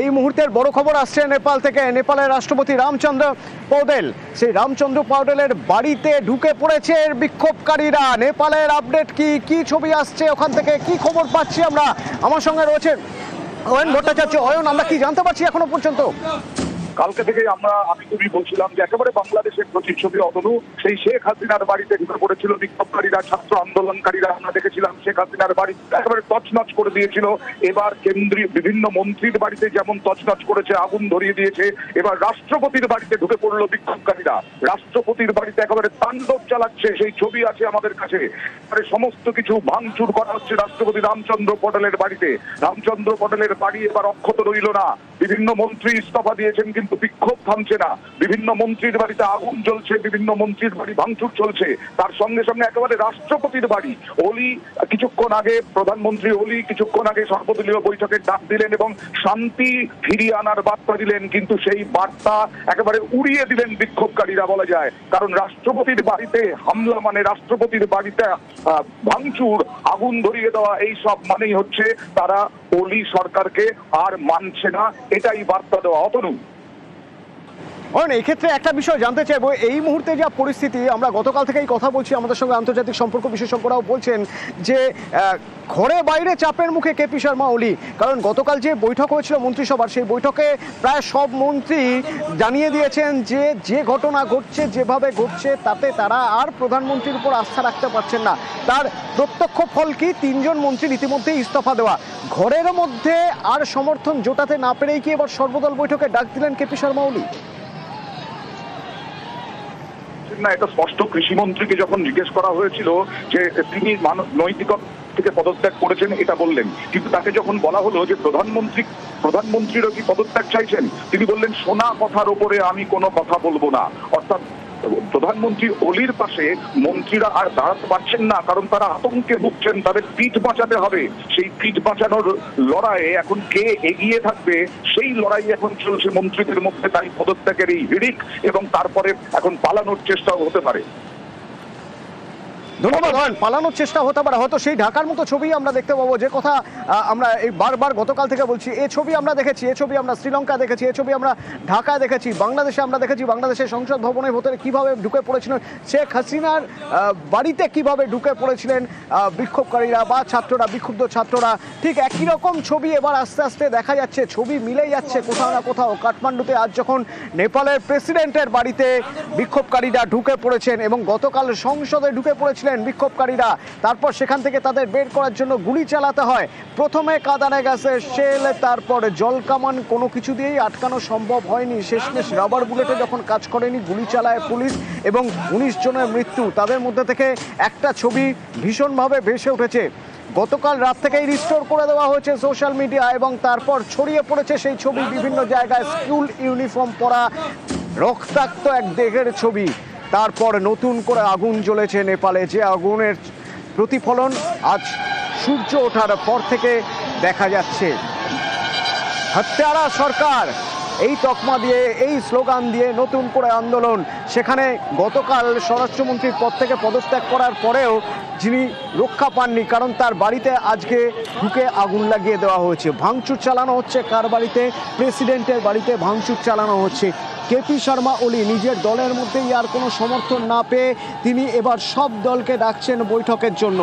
এই মুহূর্তের বড় খবর আসছে নেপাল থেকে। নেপালের রাষ্ট্রপতি রামচন্দ্র পৌডেল। সেই রামচন্দ্র পৌডেলের বাড়িতে ঢুকে পড়েছে এর বিক্ষোভকারীরা। নেপালের আপডেট কি? কি ছবি আসছে? ওখান থেকে কি খবর পাচ্ছি আমরা? আমার সঙ্গে রয়েছেন অয়ন ভট্টাচার্য। অয়ন, আমরা কি জানতে পারছি এখনও পর্যন্ত? কালকে থেকে আমরা, আমি তুমি বলছিলাম যে একেবারে বাংলাদেশের প্রতিচ্ছবি অতনু, সেই শেখ হাসিনার বাড়িতে ঢুকে পড়েছিল, বিক্ষোভকারীরা, ছাত্র আন্দোলনকারীরা, আমরা দেখেছিলাম শেখ হাসিনার বাড়ি একেবারে তছনছ করে দিয়েছিল। এবার কেন্দ্রীয় বিভিন্ন মন্ত্রীর বাড়িতে যেমন তছনছ করেছে, আগুন ধরিয়ে দিয়েছে, এবার রাষ্ট্রপতির বাড়িতে ঢুকে পড়ল বিক্ষোভকারীরা। রাষ্ট্রপতির বাড়িতে একেবারে তাণ্ডব চালাচ্ছে, সেই ছবি আছে আমাদের কাছে। সমস্ত কিছু ভাঙচুর করা হচ্ছে রাষ্ট্রপতি রামচন্দ্র পটেলের বাড়িতে। রামচন্দ্র পটেলের বাড়ি এবার অক্ষত রইল না। বিভিন্ন মন্ত্রী ইস্তফা দিয়েছেন কিন্তু বিক্ষোভ থামছে না। বিভিন্ন মন্ত্রীর বাড়িতে আগুন জ্বলছে, বিভিন্ন মন্ত্রীর বাড়ি ভাঙচুর চলছে। তার সঙ্গে সঙ্গে একেবারে রাষ্ট্রপতির বাড়ি। ওলি কিছুক্ষণ আগে প্রধানমন্ত্রী ওলি কিছুক্ষণ আগে সর্বদলীয় বৈঠকে ডাক দিলেন এবং শান্তি ফিরিয়ে আনার বার্তা দিলেন। কিন্তু সেই বার্তা একেবারে উড়িয়ে দিলেন বিক্ষোভকারীরা বলা যায়। কারণ রাষ্ট্রপতির বাড়িতে হামলা মানে রাষ্ট্রপতির বাড়িতে ভাঙচুর, আগুন ধরিয়ে দেওয়া, এই সব মানেই হচ্ছে তারা ওলি সরকারকে আর মানছে না। এটাই বার্তা দেওয়া। অতনু। এই ক্ষেত্রে একটা বিষয় জানতে চাইব। এই মুহূর্তে যা পরিস্থিতি, আমরা গতকাল থেকেই কথা বলছি, আমাদের সঙ্গে আন্তর্জাতিক সম্পর্ক বিশেষজ্ঞরাও বলছেন যে ঘরে বাইরে চাপের মুখে কেপি শর্মা ওলি কারণ গতকাল যে বৈঠক হয়েছিল মন্ত্রিসভার, সেই বৈঠকে প্রায় সব মন্ত্রী জানিয়ে দিয়েছেন যে যে ঘটনা ঘটছে, যেভাবে ঘটছে, তাতে তারা আর প্রধানমন্ত্রীর উপর আস্থা রাখতে পারছেন না। তার প্রত্যক্ষ ফল কি? তিনজন মন্ত্রী ইতিমধ্যেই ইস্তফা দেওয়া। ঘরের মধ্যে আর সমর্থন জোটাতে না পেরেই কি এবার সর্বদল বৈঠকে ডাক দিলেন কেপি শর্মা ওলি না, এটা স্পষ্ট কৃষিমন্ত্রীকে যখন জিজ্ঞেস করা হয়েছিল যে তিনি নৈতিকতা থেকে পদত্যাগ করেছেন, এটা বললেন। কিন্তু তাকে যখন বলা হলো যে প্রধানমন্ত্রী, প্রধানমন্ত্রীরও কি পদত্যাগ চাইছেন, তিনি বললেন, সোনা কথার ওপরে আমি কোনো কথা বলব না। অর্থাৎ প্রধানমন্ত্রী অলির পাশে মন্ত্রীরা আর দাঁড়াতে পারছেন না, কারণ তারা আতঙ্কে ভুগছেন, তাদের পিঠ বাঁচাতে হবে। সেই পিঠ বাঁচানোর লড়াইয়ে এখন কে এগিয়ে থাকবে, সেই লড়াই এখন চলছে মন্ত্রীদের মধ্যে, তাই পদত্যাগের এই হিড়িক, এবং তারপরে এখন পালানোর চেষ্টাও হতে পারে। ধন্যবাদ। অয়ন পালানোর চেষ্টা হতে পারে, হয়তো সেই ঢাকার মতো ছবি আমরা দেখতে পাবো। যে কথা আমরা এই বারবার গতকাল থেকে বলছি এই ছবি আমরা দেখেছি এই ছবি আমরা শ্রীলঙ্কা দেখেছি এই ছবি আমরা ঢাকায় দেখেছি, বাংলাদেশে আমরা দেখেছি, বাংলাদেশের সংসদ ভবনের ভেতরে কীভাবে ঢুকে পড়েছিলেন শেখ হাসিনার বাড়িতে কীভাবে ঢুকে পড়েছিলেন বিক্ষোভকারীরা বা ছাত্ররা, বিক্ষুব্ধ ছাত্ররা। ঠিক একই রকম ছবি এবার আস্তে আস্তে দেখা যাচ্ছে, ছবি মিলে যাচ্ছে কোথাও না কোথাও। কাঠমান্ডুতে আজ যখন নেপালের প্রেসিডেন্টের বাড়িতে বিক্ষোভকারীরা ঢুকে পড়েছেন এবং গতকাল সংসদে ঢুকে পড়েছিলেন বিক্ষোভকারীরা। তারপর সেখান থেকে তাদের বের করার জন্য গুলি চালাতে হয়। প্রথমে কাদানে গ্যাসের শেল, তারপর জল কামান কোনো কিছু দিয়েই আটকানো সম্ভব হয়নি। শেষমেশ রাবার বুলেটে যখন কাজ করেনি, গুলি চালায় পুলিশ এবং উনিশ জনের মৃত্যু। তাদের মধ্যে থেকে একটা ছবি ভীষণভাবে ভেসে উঠেছে। গতকাল রাত থেকেই রিস্টোর করে দেওয়া হয়েছে সোশ্যাল মিডিয়া এবং তারপর ছড়িয়ে পড়েছে সেই ছবি। বিভিন্ন জায়গায় স্কুল ইউনিফর্ম পরা রক্তাক্ত এক দেহের ছবি। তারপর নতুন করে আগুন জ্বলেছে নেপালে। যে আগুনের প্রতিফলন আজ সূর্য ওঠার পর থেকে দেখা যাচ্ছে। হত্যারা সরকার, এই তকমা দিয়ে, এই স্লোগান দিয়ে নতুন করে আন্দোলন। সেখানে গতকাল স্বরাষ্ট্রমন্ত্রীর পদ থেকে পদত্যাগ করার পরেও যিনি রক্ষা পাননি, কারণ তার বাড়িতে আজকে ঢুকে আগুন লাগিয়ে দেওয়া হয়েছে। ভাঙচুর চালানো হচ্ছে কার বাড়িতে? প্রেসিডেন্টের বাড়িতে ভাঙচুর চালানো হচ্ছে। কেপি শর্মা ওলি নিজের দলের মধ্যেই আর কোনো সমর্থন না পেয়ে তিনি এবার সব দলকে ডাকছেন বৈঠকের জন্য।